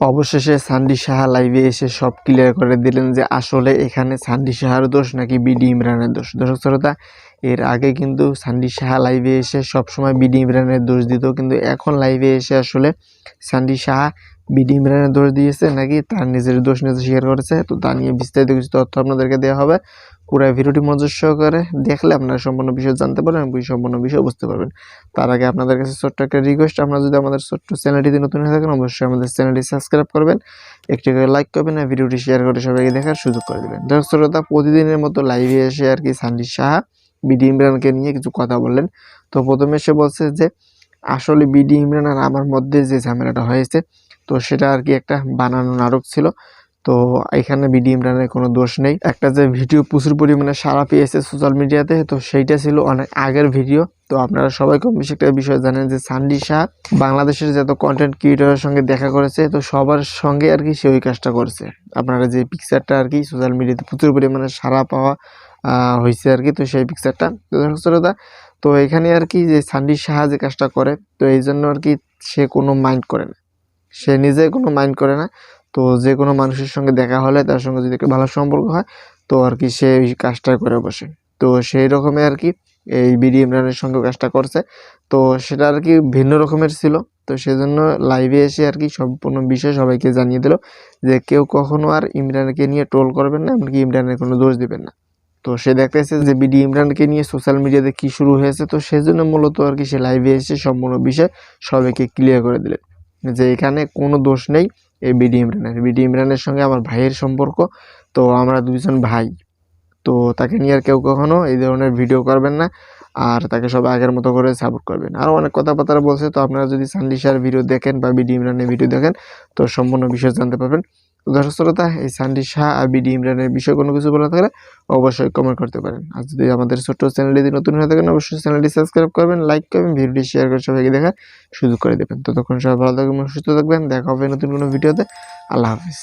অবশেষে সান্ডি সাহা লাইভে এসে সব ক্লিয়ার করে দিলেন যে আসলে এখানে সান্ডি সাহার দোষ নাকি বিডি ইমরানের দোষ। দর্শক শ্রোতা, এর আগে কিন্তু সান্ডি সাহা লাইভে এসে সবসময় বিডি ইমরানের দোষ দিত, কিন্তু এখন লাইভে এসে আসলে সান্ডি সাহা বিডি ইমরানের দোষ দিয়েছে নাকি তার নিজের দোষ নিজে স্বীকার করেছে? তো তা নিয়ে বিস্তারিত কিছু তথ্য আপনাদেরকে দেওয়া হবে। পুরো ভিডিওটি মনোযোগ সহকারে দেখলে আপনারা সম্পূর্ণ বিষয় জানতে পারবেন এবং সম্পূর্ণ বিষয় বুঝতে পারবেন। তার আগে আপনাদের কাছে ছোট্ট একটা রিকোয়েস্ট আপনারা যদি আমাদের ছোট্ট চ্যানেলটিতে নতুন হয়ে থাকেন, অবশ্যই আমাদের চ্যানেলটি সাবস্ক্রাইব করবেন, একটি করে লাইক করবেন আর ভিডিওটি শেয়ার করে সবাইকে দেখার সুযোগ করে দেবেন। দর্শক শ্রোতা, প্রতিদিনের মতো লাইভে এসে আর কি সান্ডি সাহা, বিডি ইমরানকে নিয়ে কিছু কথা বললেন। তো প্রথমে সে বলছে যে আসলে বিডি ইমরান আর আমার মধ্যে যে ঝামেলাটা হয়েছে, তো সেটা আর কি একটা বানানো নাটক ছিল। তো এখানে বিডি রানের কোনো দোষ নেই। একটা যে ভিডিও প্রচুর পরিমাণে সারা পেয়েছে সোশ্যাল মিডিয়াতে তো সেইটা ছিল অনেক আগের ভিডিও। তো আপনারা সবাই কম বেশি একটা বিষয় জানেন যে সান্ডি শাহ বাংলাদেশের যত কন্টেন্ট ক্রিয়েটরের সঙ্গে দেখা করেছে, তো সবার সঙ্গে আর কি সে ওই কাজটা করছে। আপনারা যে পিকচারটা আর কি সোশ্যাল মিডিয়াতে প্রচুর পরিমাণে সারা পাওয়া হয়েছে আর কি, তো সেই পিকচারটা তো তো এখানে আর কি যে সান্ডি শাহ যে কাজটা করে, তো এই জন্য আর কি সে কোনো মাইন্ড করে না। সে নিজে কোনো মাইন্ড করে না। তো যে কোনো মানুষের সঙ্গে দেখা হলে তার সঙ্গে যদি একটা ভালো সম্পর্ক হয়, তো আর কি সে কাজটা করে বসে। তো সেই রকমের আর কি এই বিডি ইমরানের সঙ্গে কাজটা করছে। তো সেটা আর কি ভিন্ন রকমের ছিল। তো সেজন্য লাইভে এসে আর কি সম্পূর্ণ বিষয় সবাইকে জানিয়ে দিল যে কেউ কখনো আর ইমরানকে নিয়ে ট্রোল করবেন না, এমনকি ইমরানের কোনো দোষ দিবেন না। তো সে দেখতেছে যে বিডি ইমরানকে নিয়ে সোশ্যাল মিডিয়াতে কি শুরু হয়েছে। তো সেজন্য মূলত আর কি সে লাইভে এসে সম্পূর্ণ বিষয় সবাইকে ক্লিয়ার করে দিলেন যে এখানে কোনো দোষ নেই। এই বিডি ইমরানের বিডি ইমরানের সঙ্গে আমার ভাইয়ের সম্পর্ক, তো আমরা দুজন ভাই। তো তাকে নিয়ে আর কেউ কখনো এই ধরনের ভিডিও করবেন না, আর তাকে সব আগের মতো করে সাপোর্ট করবেন। আরও অনেক কথাবার্তা বলছে, তো আপনারা যদি সানলিশার ভিডিও দেখেন বা বিডি ইমরানের ভিডিও দেখেন, তো সম্পূর্ণ বিষয় জানতে পারবেন। দর্শক এই সানডি শাহ আর বিডি ইমরানের বিষয়ে কোনো কিছু বলা থাকলে অবশ্যই কমেন্ট করতে পারেন। আর যদি আমাদের ছোট্ট চ্যানেলটি নতুন হয়ে থাকেন, অবশ্যই চ্যানেলটি সাবস্ক্রাইব করবেন লাইক করবেন, ভিডিওটি শেয়ার করে সবাইকে দেখার সুযোগ করে দেবেন। ততক্ষণ সবাই ভালো থাকবেন, সুস্থ থাকবেন, দেখা হবে নতুন কোনো ভিডিওতে। আল্লাহ হাফিজ।